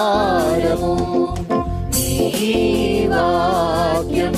ఆధారము నీ వాక్యము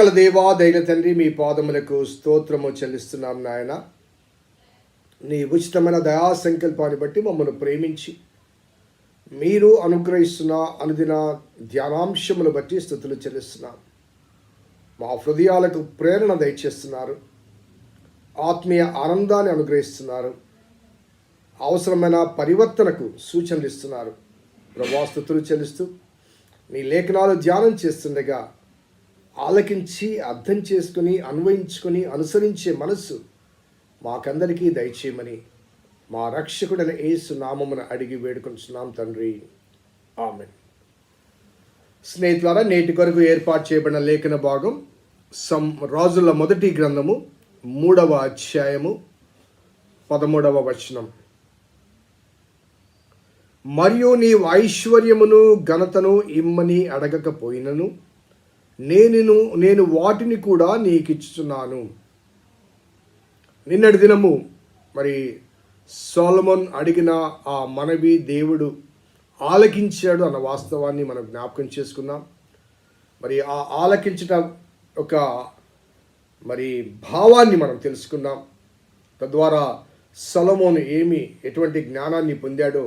కృపగల దేవా దైన తండ్రి మీ పాదములకు స్తోత్రము చెల్లిస్తున్నాం నాయన. నీ ఉచితమైన దయా సంకల్పాన్ని బట్టి మమ్మల్ని ప్రేమించి మీరు అనుగ్రహిస్తున్న అనుదిన ధ్యానాంశములు బట్టి స్థుతులు చెల్లిస్తున్నాం. మా హృదయాలకు ప్రేరణ దయచేస్తున్నారు. ఆత్మీయ ఆనందాన్ని అనుగ్రహిస్తున్నారు. అవసరమైన పరివర్తనకు సూచనలు ఇస్తున్నారు. ప్రభాస్తుతులు చెల్లిస్తూ నీ లేఖనాలు ధ్యానం చేస్తుండగా ఆలకించి అర్థం చేసుకుని అన్వయించుకొని అనుసరించే మనస్సు మాకందరికీ దయచేయమని మా రక్షకుడైన ఏసు నామమున అడిగి వేడుకొంటున్నాం తండ్రి. ఆమె స్నేహితులారా నేటి కొరకు ఏర్పాటు చేయబడిన లేఖన భాగం సం రాజుల మొదటి గ్రంథము మూడవ అధ్యాయము పదమూడవ వచనం. మరియు నీవు ఐశ్వర్యమును ఘనతను ఇమ్మని అడగకపోయినను నేను నేను వాటిని కూడా నీకిచ్చుచున్నాను. నిన్నటి దినము మరి సోలమన్ అడిగిన ఆ మనవి దేవుడు ఆలకించాడు అన్న వాస్తవాన్ని మనం జ్ఞాపకం చేసుకున్నాం మరి ఆ ఆలకించట ఒక మరి భావాన్ని మనం తెలుసుకున్నాం తద్వారా సొలమోను ఏమి ఎటువంటి జ్ఞానాన్ని పొందాడో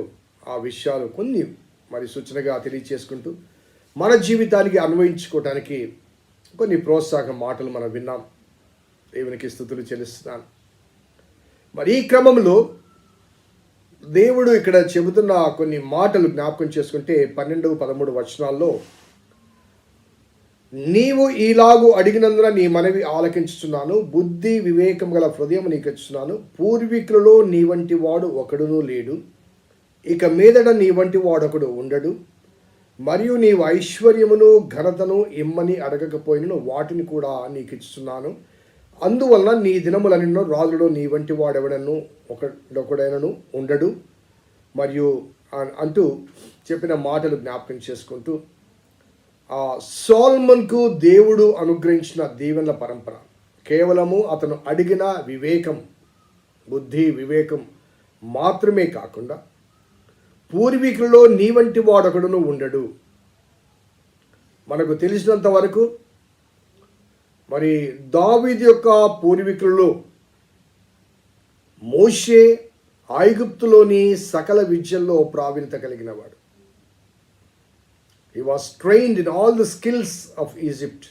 ఆ విషయాలు కొన్ని మరి సూచనగా తెలియచేసుకుంటూ మన జీవితానికి అన్వయించుకోవటానికి కొన్ని ప్రోత్సాహ మాటలు మనం విన్నాం. దేవునికి స్థుతులు చెల్లిస్తున్నాను మరి ఈ క్రమంలో దేవుడు ఇక్కడ చెబుతున్న కొన్ని మాటలు జ్ఞాపకం చేసుకుంటే పన్నెండు పదమూడు వచనాల్లో నీవు ఈలాగు అడిగినందున నీ మనవి ఆలకించుచున్నాను. బుద్ధి వివేకం గల హృదయం నీకు ఇచ్చున్నాను పూర్వీకులలో నీ వంటి వాడు ఒకడునూ లేడు. ఇక మీదట నీ వంటి వాడొకడు ఉండడు. మరియు నీవు ఐశ్వర్యమును ఘనతను ఇమ్మని అడగకపోయినను వాటిని కూడా నీకు ఇచ్చుతున్నాను అందువలన నీ దినములన్నో రాజులో నీ వంటి వాడెవడను ఒకడొకడైనను ఉండడు. మరియు అంటూ చెప్పిన మాటలు జ్ఞాపకం చేసుకుంటూ ఆ సోల్మన్కు దేవుడు అనుగ్రహించిన దీవెనల పరంపర. కేవలము అతను అడిగిన వివేకం బుద్ధి వివేకం మాత్రమే కాకుండా పూర్వీకుల్లో నీ వంటి వాడొకడును ఉండడు. మనకు తెలిసినంత వరకు మరి దావీదు యొక్క పూర్వీకుల్లో మోషే ఐగుప్తులోని సకల విద్యల్లో ప్రావీణ్యత కలిగినవాడు. ఈ he was trained in all the skills of Egypt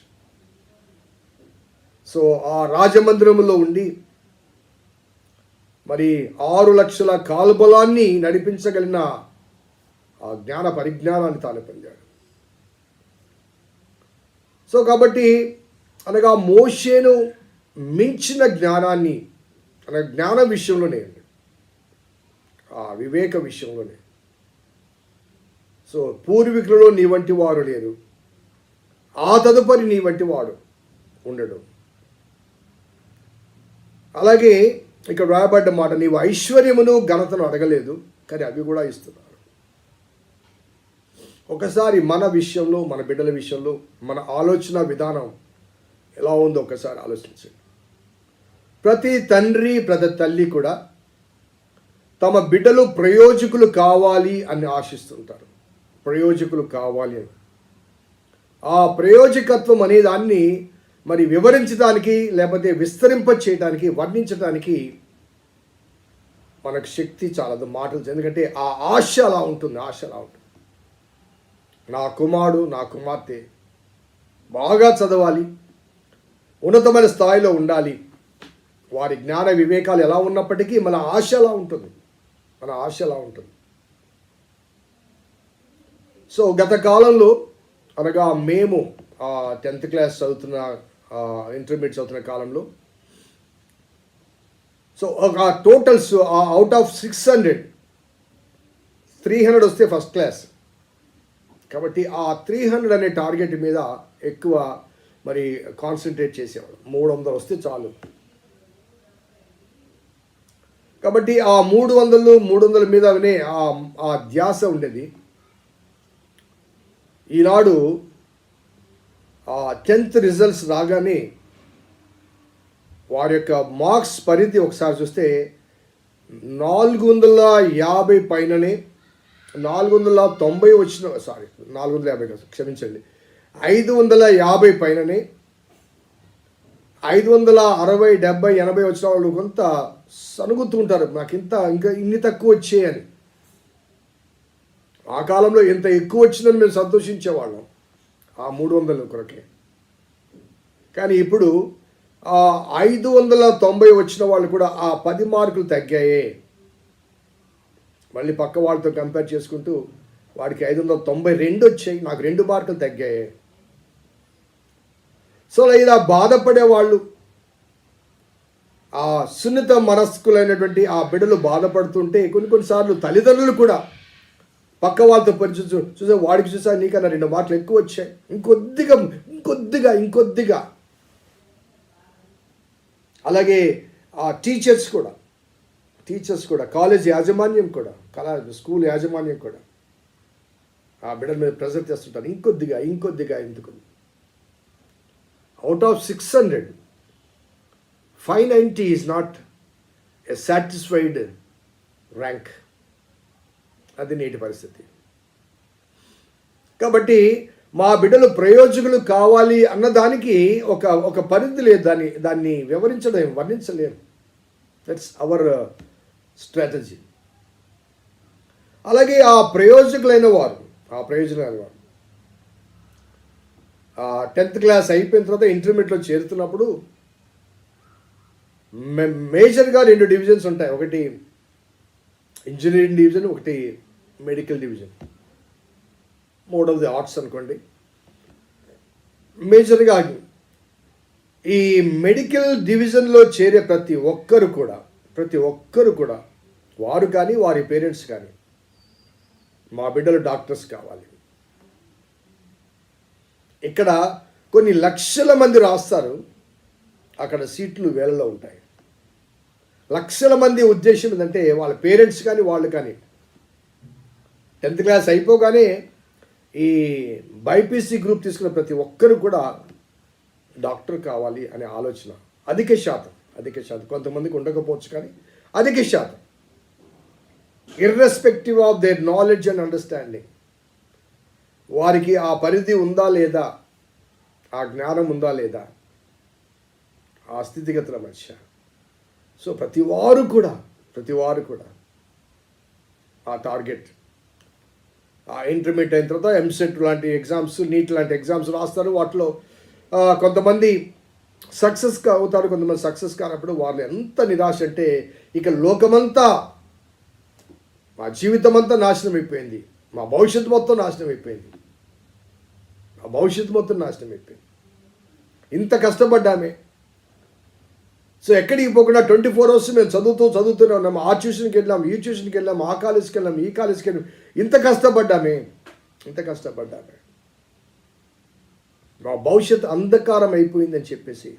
so ఆ రాజమందిరంలో ఉండి మరి ఆరు లక్షల కాల్బలాన్ని నడిపించగలిగిన ఆ జ్ఞాన పరిజ్ఞానాన్ని తాను పొందాడు. సో కాబట్టి అనగా మోషేను మించిన జ్ఞానాన్ని అనగా జ్ఞాన విషయంలోనే ఆ వివేక విషయంలోనే. సో పూర్వీకులలో నీ వంటి వారు లేరు. ఆ తదుపరి నీ వంటి వాడు ఉండడు. అలాగే ఇక్కడ రాయబడ్డ మాట నీవు ఐశ్వర్యమును ఘనతను అడగలేదు కానీ అవి కూడా ఇస్తున్నారు. ఒకసారి మన విషయంలో మన బిడ్డల విషయంలో మన ఆలోచన విధానం ఎలా ఉందో ఒకసారి ఆలోచించండి. ప్రతి తండ్రి ప్రతి తల్లి కూడా తమ బిడ్డలు ప్రయోజకులు కావాలి అని ఆశిస్తుంటారు. ప్రయోజకులు కావాలి అని. ఆ ప్రయోజకత్వం అనే దాన్ని మరి వివరించడానికి లేకపోతే విస్తరింప చేయడానికి వర్ణించడానికి మనకు శక్తి చాలదు మాటలు ఎందుకంటే ఆ ఆశ అలా ఉంటుంది ఆశ అలా ఉంటుంది. నా కుమారుడు నా కుమార్తె బాగా చదవాలి ఉన్నతమైన స్థాయిలో ఉండాలి. వారి జ్ఞాన వివేకాలు ఎలా ఉన్నప్పటికీ మన ఆశ అలా ఉంటుంది. మన ఆశ అలా ఉంటుంది. సో గత కాలంలో అనగా మేము టెన్త్ క్లాస్ చదువుతున్న ఇంటర్మీడియట్ చదువుతున్న కాలంలో. సో ఒక totals out of six hundred three hundred వస్తే ఫస్ట్ క్లాస్ కాబట్టి ఆ త్రీ హండ్రెడ్ అనే టార్గెట్ మీద ఎక్కువ మరి కాన్సన్ట్రేట్ చేసేవాడు మూడు వందలు వస్తే చాలు. కాబట్టి ఆ మూడు వందలు మూడు వందల మీదనే ఆ ఆ ధ్యాస ఉండేది. ఈనాడు ఆ టెన్త్ రిజల్ట్స్ రాగానే వారి యొక్క మార్క్స్ పరిధి ఒకసారి చూస్తే నాలుగు వందల యాభై పైననే నాలుగు వందల తొంభై వచ్చిన సారీ నాలుగు వందల యాభై కాదు క్షమించండి. ఐదు వందల యాభై పైననే ఐదు వందల అరవై డెబ్బై ఎనభై వచ్చిన వాళ్ళు కొంత సనుగుతుంటారు నాకు ఇంత ఇంకా ఇన్ని తక్కువ వచ్చాయని. ఆ కాలంలో ఎంత ఎక్కువ వచ్చిందని మేము సంతోషించేవాళ్ళం. ఆ మూడు వందల కొరకే. కానీ ఇప్పుడు ఆ ఐదు వందల తొంభై వచ్చిన వాళ్ళు కూడా ఆ పది మార్కులు తగ్గాయే. మళ్ళీ పక్క వాళ్ళతో కంపేర్ చేసుకుంటూ వాడికి ఐదు వందల తొంభై రెండు వచ్చాయి నాకు రెండు మార్కులు తగ్గాయి. సో ఇలా బాధపడే వాళ్ళు ఆ సున్నిత మనస్కులైనటువంటి ఆ బిడ్డలు బాధపడుతుంటే కొన్ని కొన్నిసార్లు తల్లిదండ్రులు కూడా పక్క వాళ్ళతో పరిచయం చూ- చూసా వాడికి చూసా నీకన్నా రెండు మార్కులు ఎక్కువ వచ్చాయి. ఇంకొద్దిగా ఇంకొద్దిగా ఇంకొద్దిగా. అలాగే ఆ టీచర్స్ కూడా టీచర్స్ కూడా కాలేజ్ యాజమాన్యం కూడా కళా స్కూల్ యాజమాన్యం కూడా ఆ బిడ్డల మీద ప్రెజర్ చేస్తుంటారు ఇంకొద్దిగా ఇంకొద్దిగా ఎందుకు? Out of six hundred five ninety is not a satisfied rank అది నేటి పరిస్థితి. కాబట్టి మా బిడ్డలు ప్రయోజకులు కావాలి అన్నదానికి ఒక ఒక పరిధి లేదు. దాన్ని దాన్ని వివరించలేం వర్ణించలేము దట్స్ అవర్ స్ట్రాటజీ అలాగే ఆ ప్రయోజకులైన వారు ఆ ప్రయోజనాల వారు. టెన్త్ క్లాస్ అయిపోయిన తర్వాత ఇంటర్మీడియట్లో చేరుతున్నప్పుడు మే- మేజర్గా రెండు డివిజన్స్ ఉంటాయి. ఒకటి ఇంజనీరింగ్ డివిజన్ ఒకటి మెడికల్ డివిజన్. మూడవది ఆర్ట్స్ అనుకోండి. మేజర్గా ఈ మెడికల్ డివిజన్లో చేరే ప్రతి ఒక్కరు కూడా ప్రతి ఒక్కరు కూడా వారు కానీ వారి పేరెంట్స్ కానీ మా బిడ్డలు డాక్టర్స్ కావాలి. ఇక్కడ కొన్ని లక్షల మంది రాస్తారు. అక్కడ సీట్లు వేలలో ఉంటాయి. లక్షల మంది ఉద్దేశం ఏంటంటే వాళ్ళ పేరెంట్స్ కానీ వాళ్ళు కానీ. టెన్త్ క్లాస్ అయిపోగానే ఈ బైపీసీ గ్రూప్ తీసుకున్న ప్రతి ఒక్కరు కూడా డాక్టర్ కావాలి అనే ఆలోచన. అధిక శాతం అధిక శాతం. కొంతమందికి ఉండకపోవచ్చు కానీ అధిక శాతం. Irrespective of their knowledge and understanding వారికి ఆ పరిధి ఉందా లేదా? ఆ జ్ఞానం ఉందా లేదా? ఆ స్థితిగతుల మధ్య. సో ప్రతి వారు కూడా ప్రతి వారు కూడా ఆ టార్గెట్. ఆ ఇంటర్మీడియట్ అయిన తర్వాత ఎంసెట్ లాంటి ఎగ్జామ్స్ నీట్ లాంటి ఎగ్జామ్స్ రాస్తారు. వాటిలో కొంతమంది సక్సెస్ అవుతారు కొంతమంది సక్సెస్ కానప్పుడు వాళ్ళు ఎంత నిరాశ అంటే ఇక లోకమంతా మా జీవితం అంతా నాశనం అయిపోయింది. మా భవిష్యత్తు మొత్తం నాశనం అయిపోయింది. మా భవిష్యత్తు మొత్తం నాశనం అయిపోయింది. ఇంత కష్టపడ్డామే. సో ఎక్కడికి పోకుండా ట్వంటీ ఫోర్ అవర్స్ మేము చదువుతూ చదువుతూనే ఉన్నాము ఆ ట్యూషన్కి వెళ్ళాం ఈ ట్యూషన్కి వెళ్ళాం ఆ కాలేజ్కి వెళ్ళాం ఈ కాలేజ్కి వెళ్ళాం. ఇంత కష్టపడ్డామే. ఇంత కష్టపడ్డామే. మా భవిష్యత్తు అంధకారం అయిపోయిందని చెప్పేసి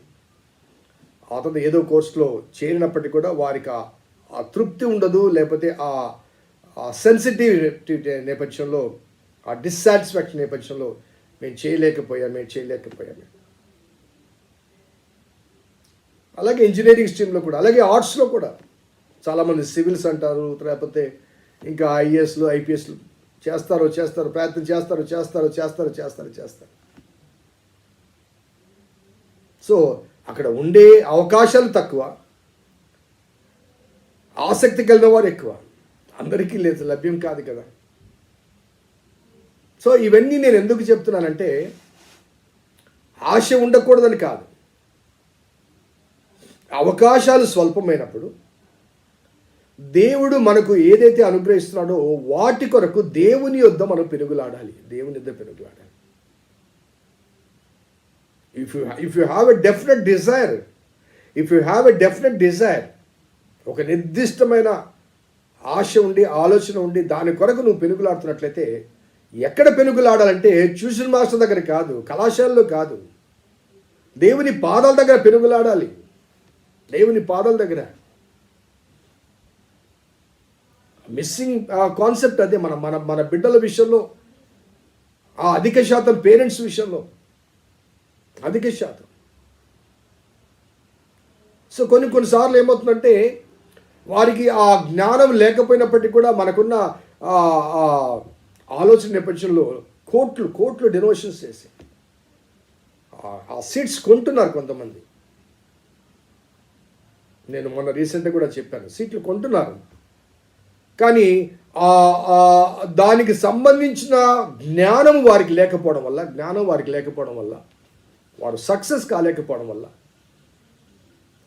అతను ఏదో కోర్సులో చేరినప్పటికీ కూడా వారికి ఆ- తృప్తి ఉండదు లేకపోతే ఆ ఆ సెన్సిటివ్ నేపథ్యంలో ఆ డిస్సాటిస్ఫాక్షన్ నేపథ్యంలో మేము చేయలేకపోయాం మేము చేయలేకపోయాము అలాగే ఇంజనీరింగ్ స్ట్రీమ్లో కూడా అలాగే ఆర్ట్స్లో కూడా చాలామంది సివిల్స్ అంటారు లేకపోతే ఇంకా ఐఏఎస్లు ఐపీఎస్లు చేస్తారో చేస్తారు ప్రయత్నం చేస్తారు చేస్తారు చేస్తారు చేస్తారు చేస్తారు. సో అక్కడ ఉండే అవకాశాలు తక్కువ ఆసక్తి కలిగిన వారు ఎక్కువ అందరికీ లేదు లభ్యం కాదు కదా. సో ఇవన్నీ నేను ఎందుకు చెప్తున్నానంటే ఆశ ఉండకూడదని కాదు. అవకాశాలు స్వల్పమైనప్పుడు దేవుడు మనకు ఏదైతే అనుగ్రహిస్తున్నాడో వాటి కొరకు దేవుని యొద్ద మనం పెనుగులాడాలి. దేవుని యొద్ద పెనుగులాడాలి. If you if you have a definite desire if you have a definite desire ఒక నిర్దిష్టమైన ఆశ ఉండి ఆలోచన ఉండి దాని కొరకు నువ్వు పెనుగులాడుతున్నట్లయితే ఎక్కడ పెనుగులాడాలంటే ట్యూషన్ మాస్టర్ దగ్గర కాదు కళాశాలలో కాదు. దేవుని పాదాల దగ్గర పెనుగులాడాలి. దేవుని పాదాల దగ్గర. మిస్సింగ్ కాన్సెప్ట్ అదే మన మన మన బిడ్డల విషయంలో ఆ అధిక శాతం పేరెంట్స్ విషయంలో. అధిక శాతం. సో కొన్ని కొన్నిసార్లు ఏమవుతుందంటే వారికి ఆ జ్ఞానం లేకపోయినప్పటికీ కూడా మనకున్న ఆలోచన నేపథ్యంలో కోట్లు కోట్లు డినోషన్స్ చేసి ఆ సీట్స్ కొంటున్నారు కొంతమంది. నేను మొన్న రీసెంట్గా కూడా చెప్పాను. సీట్లు కొంటున్నారు. కానీ దానికి సంబంధించిన జ్ఞానం వారికి లేకపోవడం వల్ల జ్ఞానం వారికి లేకపోవడం వల్ల వారు సక్సెస్ కాలేకపోవడం వల్ల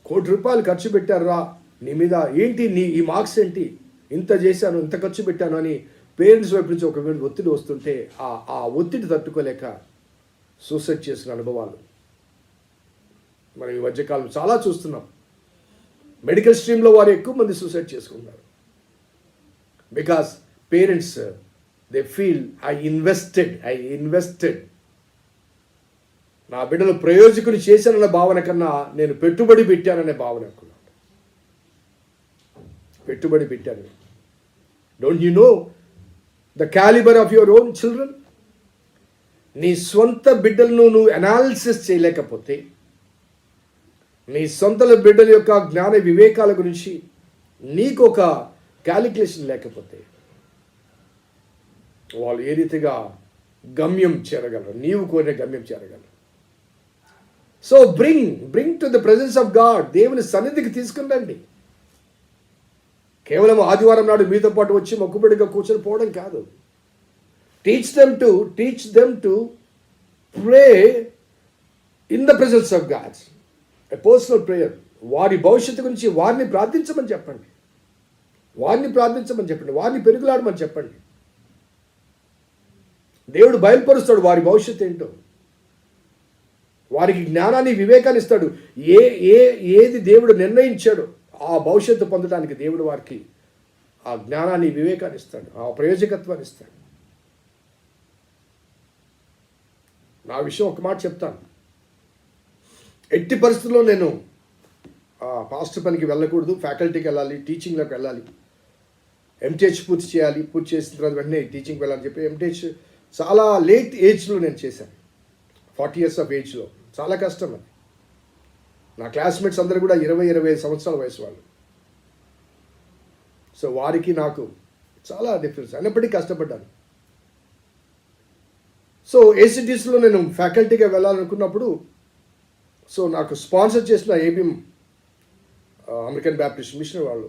కోటి రూపాయలు ఖర్చు పెట్టారా నీ మీద ఏంటి నీ ఈ మార్క్స్ ఏంటి? ఇంత చేశాను ఇంత ఖర్చు పెట్టాను అని పేరెంట్స్ వైపు నుంచి ఒక ఒత్తిడి వస్తుంటే ఆ ఆ ఒత్తిడి తట్టుకోలేక సూసైడ్ చేసిన అనుభవాలు. మనం ఈ మధ్యకాలం చాలా చూస్తున్నాం. మెడికల్ స్ట్రీమ్లో వారు ఎక్కువ మంది సూసైడ్ చేసుకున్నారు because parents they feel I invested I invested నా బిడ్డలు ప్రయోజకులు చేశానన్న భావన కన్నా నేను పెట్టుబడి పెట్టాననే భావన ఎక్కువ. పెట్టుబడి పెట్టాను. Don't you know the calibre of your own children నీ సొంత బిడ్డలను నువ్వు అనాలిసిస్ చేయలేకపోతే నీ సొంత బిడ్డల యొక్క జ్ఞాన వివేకాల గురించి నీకు ఒక క్యాలిక్యులేషన్ లేకపోతే వాళ్ళు ఏ రీతిగా గమ్యం చేరగలరు? నీవు కోరిన గమ్యం చేరగలరు. So bring bring to the presence of God దేవుని సన్నిధికి తీసుకుని రండి కేవలం ఆదివారం నాడు మీతో పాటు వచ్చి మొక్కుబడిగా కూర్చొని పోవడం కాదు. Teach them to teach them to pray in the presence of God's a personal prayer వారి భవిష్యత్తు గురించి వారిని ప్రార్థించమని చెప్పండి. వారిని ప్రార్థించమని చెప్పండి. వారిని పెరుగులాడమని చెప్పండి. దేవుడు బయలుపరుస్తాడు వారి భవిష్యత్తు ఏంటో. వారికి జ్ఞానాన్ని వివేకాన్ని ఇస్తాడు. ఏ ఏ ఏది దేవుడు నిర్ణయించాడో ఆ భవిష్యత్తు పొందడానికి దేవుడు వారికి ఆ జ్ఞానాన్ని వివేకాన్ని ఇస్తాడు. ఆ ప్రయోజకత్వాన్ని ఇస్తాడు. నా విషయం ఒక మాట చెప్తాను. ఎట్టి పరిస్థితుల్లో నేను ఆ, పాస్టర్ పనికి వెళ్ళకూడదు ఫ్యాకల్టీకి వెళ్ళాలి టీచింగ్లోకి వెళ్ళాలి. ఎంటీహెచ్ పూర్తి చేయాలి పూర్తి చేసిన తర్వాత వెంటనే టీచింగ్కి వెళ్ళాలని చెప్పి ఎంటీహెచ్ చాలా లేట్ ఏజ్లో నేను చేశాను. ఫార్టీ ఇయర్స్ ఆఫ్ ఏజ్లో చాలా కష్టం అది. నా క్లాస్మేట్స్ అందరూ కూడా ఇరవై ఇరవై ఐదు సంవత్సరాల వయసు వాళ్ళు. సో వారికి నాకు చాలా డిఫరెన్స్ అయినప్పటికీ కష్టపడ్డాను. సో ఏసీటీస్లో నేను ఫ్యాకల్టీగా వెళ్ళాలనుకున్నప్పుడు సో నాకు స్పాన్సర్ చేసిన ఏబిఎం అమెరికన్ బ్యాప్టిస్ట్ మిషన్ వాళ్ళు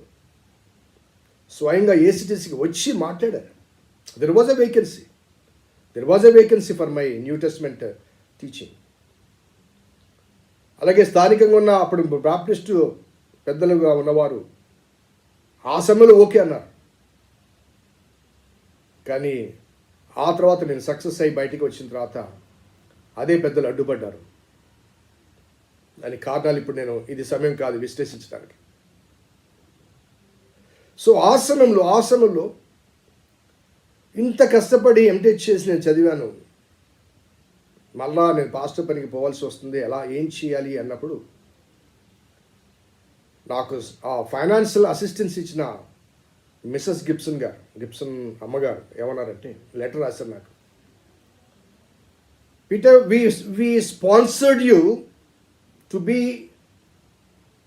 స్వయంగా ఏసీటీసీకి వచ్చి మాట్లాడారు. There was a vacancy there was a vacancy for my New Testament teaching అలాగే స్థానికంగా ఉన్న అప్పుడు బ్యాప్టిస్టు పెద్దలుగా ఉన్నవారు ఆ సమయంలో ఓకే అన్నారు. కానీ ఆ తర్వాత నేను సక్సెస్ అయ్యి బయటికి వచ్చిన తర్వాత అదే పెద్దలు అడ్డుపడ్డారు. దాని కారణాలు ఇప్పుడు నేను ఇది సమయం కాదు విశ్లేషించడానికి. సో ఆసనంలో ఆసనంలో ఇంత కష్టపడి ఎంటెచ్ చేసి నేను చదివాను. మళ్ళా నేను పాస్టర్ పనికి పోవాల్సి వస్తుంది ఎలా ఏం చేయాలి అన్నప్పుడు నాకు ఆ ఫైనాన్షియల్ అసిస్టెన్స్ ఇచ్చిన మిస్సెస్ గిబ్సన్ గారు గిబ్సన్ అమ్మగారు ఏమన్నారంటే లెటర్ రాశారు నాకు. Peter we we sponsored you to be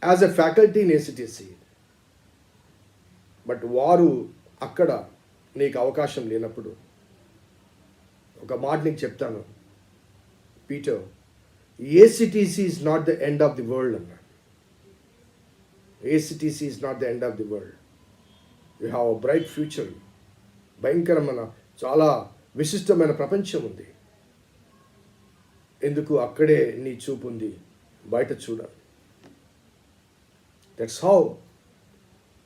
as a faculty in ACTC but వారు అక్కడ నీకు అవకాశం లేనప్పుడు ఒక మాట నీకు చెప్తాను. Peter ACTC is not the end of the world అన్నాడు ACTC is not the end of the world you have a bright future భయంకరమైన చాలా విశిష్టమైన ప్రపంచం ఉంది. ఎందుకు? అక్కడే నీ చూపు ఉంది. బయట చూడ దట్స్ హౌ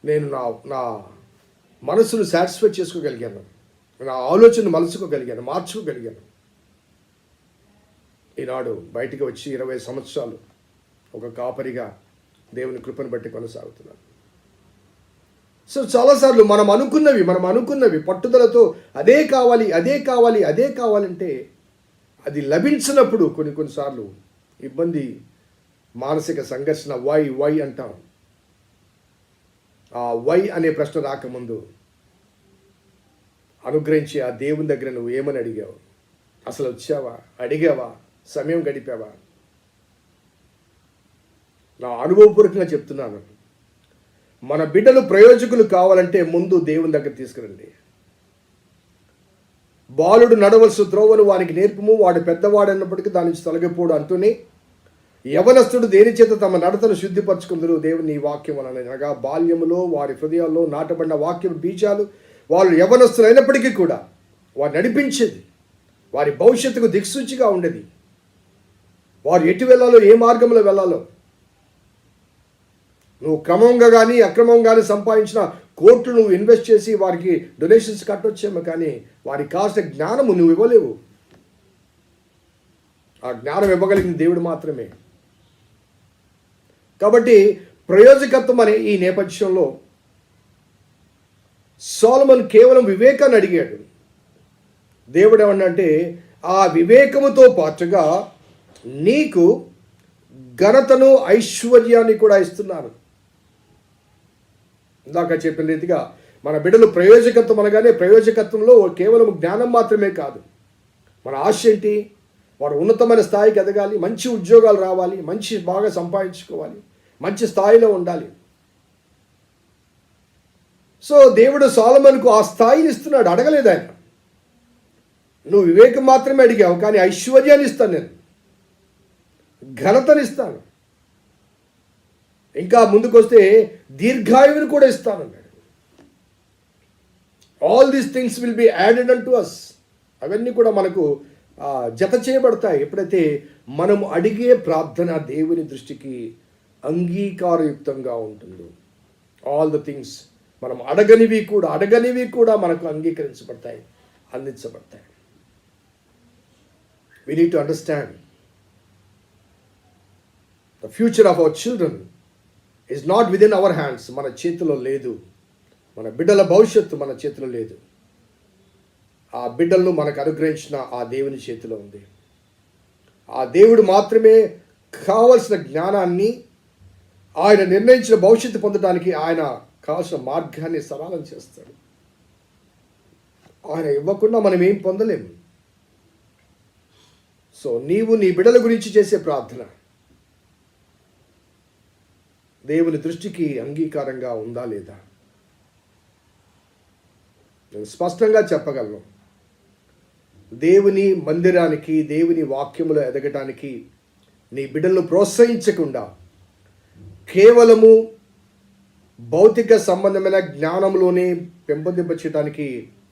నేను నా నా మనసును సాటిస్ఫై చేసుకోగలిగాను. నా ఆలోచన మలుచుకోగలిగాను మార్చుకోగలిగాను. ఈనాడు బయటికి వచ్చి ఇరవై సంవత్సరాలు ఒక కాపరిగా దేవుని కృపను బట్టి కొనసాగుతున్నాను. సో చాలాసార్లు మనం అనుకున్నవి మనం అనుకున్నవి పట్టుదలతో అదే కావాలి అదే కావాలి అదే కావాలంటే అది లభించినప్పుడు కొన్ని కొన్నిసార్లు ఇబ్బంది మానసిక సంఘర్షణ వై వై అంటాం. ఆ వై అనే ప్రశ్న రాకముందు అనుగ్రహించి ఆ దేవుని దగ్గర నువ్వు ఏమని అడిగావు? అసలు వచ్చావా? అడిగావా? సమయం గడిపావా? నా అనుభవపూర్వకంగా చెప్తున్నాను. మన బిడ్డలు ప్రయోజకులు కావాలంటే ముందు దేవుని దగ్గర తీసుకురండి. బాలుడు నడవలసిన త్రోవను వానికి నేర్పము వాడు పెద్దవాడన్నప్పటికీ దాని నుంచి తొలగిపోడు అంటూనే యవనస్తుడు దేని చేత తమ నడతను శుద్ధిపరచుకుందరు? దేవుని నీ వాక్యం అని అనగా బాల్యములో వారి హృదయాల్లో నాటబడిన వాక్యం బీజాలు వాళ్ళు యవనస్తులు అయినప్పటికీ కూడా వారు నడిపించేది. వారి భవిష్యత్తుకు దిక్సూచిగా ఉండేది. వారు ఎటు వెళ్ళాలో ఏ మార్గంలో వెళ్ళాలో. నువ్వు క్రమంగా కానీ అక్రమంగా కానీ సంపాదించిన కోట్లు నువ్వు ఇన్వెస్ట్ చేసి వారికి డొనేషన్స్ కట్టొచ్చేమో కానీ వారికి కాస్త జ్ఞానము నువ్వు ఇవ్వలేవు. ఆ జ్ఞానం ఇవ్వగలిగిన దేవుడు మాత్రమే. కాబట్టి ప్రయోజకత్వం అనే ఈ నేపథ్యంలో సోలమన్ కేవలం వివేకాన్ని అడిగాడు. దేవుడు ఏమన్నంటే ఆ వివేకముతో పాటుగా నీకు ఘనతను ఐశ్వర్యాన్ని కూడా ఇస్తున్నాను. ఇందాక చెప్పిన రీతిగా మన బిడ్డలు ప్రయోజకత్వం అనగానే ప్రయోజకత్వంలో కేవలం జ్ఞానం మాత్రమే కాదు. మన ఆశ ఏంటి? వారు ఉన్నతమైన స్థాయికి ఎదగాలి మంచి ఉద్యోగాలు రావాలి మంచి బాగా సంపాదించుకోవాలి మంచి స్థాయిలో ఉండాలి. సో దేవుడు సాలమన్కు ఆ స్థాయిని ఇస్తున్నాడు అడగలేదు ఆయన. నువ్వు వివేకం మాత్రమే అడిగావు కానీ ఐశ్వర్యాన్ని ఇస్తాను నేను. ఘనతనిస్తాను ఇంకా ముందుకొస్తే దీర్ఘాయువుని కూడా ఇస్తాను అన్నాడు. All these things will be added unto us అవన్నీ కూడా మనకు జత చేయబడతాయి. ఎప్పుడైతే మనం అడిగే ప్రార్థన దేవుని దృష్టికి అంగీకారయుక్తంగా ఉంటుందో ఆల్ ద థింగ్స్ మనం అడగనివి కూడా అడగనివి కూడా మనకు అంగీకరించబడతాయి అందించబడతాయి. We need to understand the future of our children is not within our hands మన చేతిలో లేదు. మన బిడ్డల భవిష్యత్తు మన చేతిలో లేదు. ఆ బిడ్డలను మనకు అనుగ్రహించిన ఆ దేవుని చేతిలో ఉంది. ఆ దేవుడు మాత్రమే కావలసిన జ్ఞానాన్ని ఆయన నిర్ణయించిన భవిష్యత్తు పొందడానికి ఆయన కావలసిన మార్గాన్ని సరళం చేస్తాడు. ఆయన ఇవ్వకుండా మనం ఏం పొందలేము. సో నీవు నీ బిడ్డల గురించి చేసే ప్రార్థన దేవుని దృష్టికి అంగీకారంగా ఉందా లేదా? నేను స్పష్టంగా చెప్పగలను. దేవుని మందిరానికి దేవుని వాక్యములో ఎదగటానికి నీ బిడ్డలను ప్రోత్సహించకుండా కేవలము భౌతిక సంబంధమైన జ్ఞానంలోనే పెంపొందింపచేయడానికి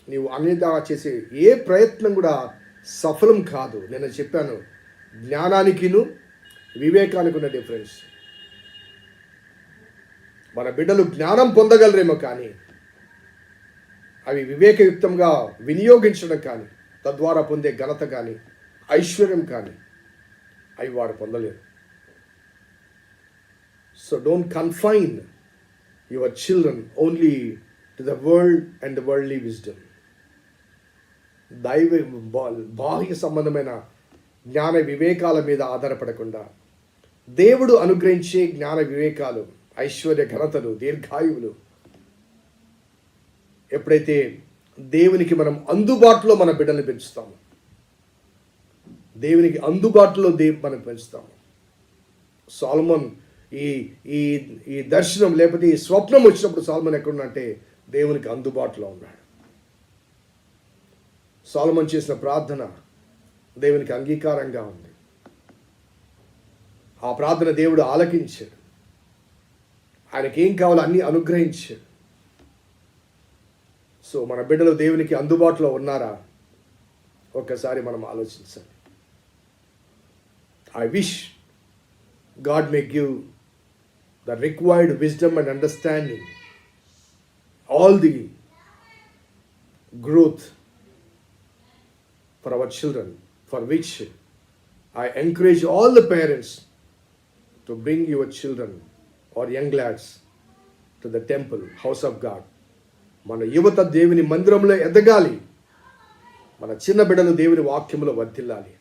నీవు అన్నిదా చేసే ఏ ప్రయత్నం కూడా సఫలం కాదు. నేను చెప్పాను జ్ఞానానికిను వివేకానికి ఉన్న డిఫరెన్స్ మన బిడ్డలు జ్ఞానం పొందగలరేమో కానీ అవి వివేకయుక్తంగా వినియోగించడం కానీ తద్వారా పొందే ఘనత కానీ ఐశ్వర్యం కానీ అవి వాడు పొందలేరు. So don't confine your children only to the world and the worldly wisdom దైవ బాహ్య సంబంధమైన జ్ఞాన వివేకాల మీద ఆధారపడకుండా దేవుడు అనుగ్రహించే జ్ఞాన వివేకాలు ఐశ్వర్య ఘనతలు దీర్ఘాయువులు ఎప్పుడైతే దేవునికి మనం అందుబాటులో మన బిడ్డల్ని పెంచుతాము దేవునికి అందుబాటులో దేవు మనం పెంచుతాము సాల్మన్ ఈ ఈ ఈ దర్శనం లేకపోతే ఈ స్వప్నం వచ్చినప్పుడు సాల్మన్ ఎక్కడున్నంటే దేవునికి అందుబాటులో ఉన్నాడు. సాల్మన్ చేసిన ప్రార్థన దేవునికి అంగీకారంగా ఉంది. ఆ ప్రార్థన దేవుడు ఆలకించాడు. ఆయనకి ఏం కావాలో అన్నీ అనుగ్రహించాడు. సో మన బిడ్డలు దేవునికి అందుబాటులో ఉన్నారా ఒక్కసారి మనం ఆలోచించాలి I wish God may give the required wisdom and understanding all the growth for our children, for which I encourage all the parents to bring your children or young lads to the temple, house of God. మన యువత దేవుని మందిరంలో ఎదగాలి. మన చిన్న బిడ్డలు దేవుని వాక్యంలో వర్తిల్లాలి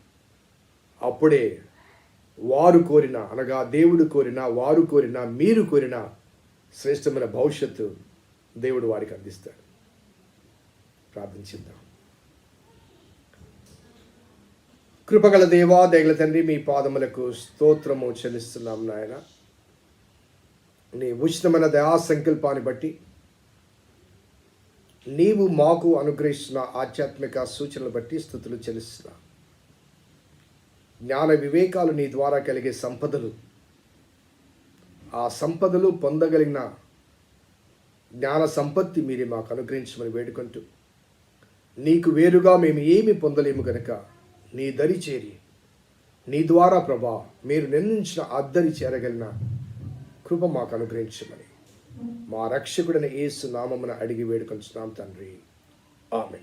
అప్పుడే వారు కోరిన అనగా దేవుడు కోరిన వారు కోరిన మీరు కోరిన శ్రేష్టమైన భవిష్యత్తు దేవుడు వారికి అందిస్తాడు. ప్రార్థించిద్దాం కృపగల దేవా దయగల తండ్రి మీ పాదములకు స్తోత్రము చెల్లిస్తున్నాం నాయన. నీ ఉచితమైన దయా సంకల్పాన్ని బట్టి నీవు మాకు అనుగ్రహిస్తున్న ఆధ్యాత్మిక సూచనలు బట్టి స్థుతులు చెల్లిస్తున్నా. జ్ఞాన వివేకాలు నీ ద్వారా కలిగే సంపదలు. ఆ సంపదలు పొందగలిగిన జ్ఞాన సంపత్తి మీరే మాకు అనుగ్రహించమని వేడుకుంటూ నీకు వేరుగా మేము ఏమి పొందలేము కనుక నీ దరి చేరి నీ ద్వారా ప్రభా మీరు నిర్ణయించిన అద్దరి చేరగలిగిన కృప మాకు అనుగ్రహించమని. మా రక్షకుడైన ఏసు నామమున అడిగి వేడుకొంచున్నాం తండ్రి. ఆమె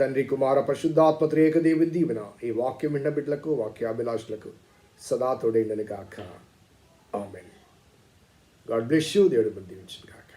తండ్రి కుమార పరిశుద్ధాత్మ త్రేక దేవి దీవెన ఈ వాక్యం విన్న బిడ్డలకు వాక్యాభిలాషులకు సదా తోడైందని కాక ఆమెన్. గాడ్ బ్లెస్ యూ దేవుడు దీవించిన గాక.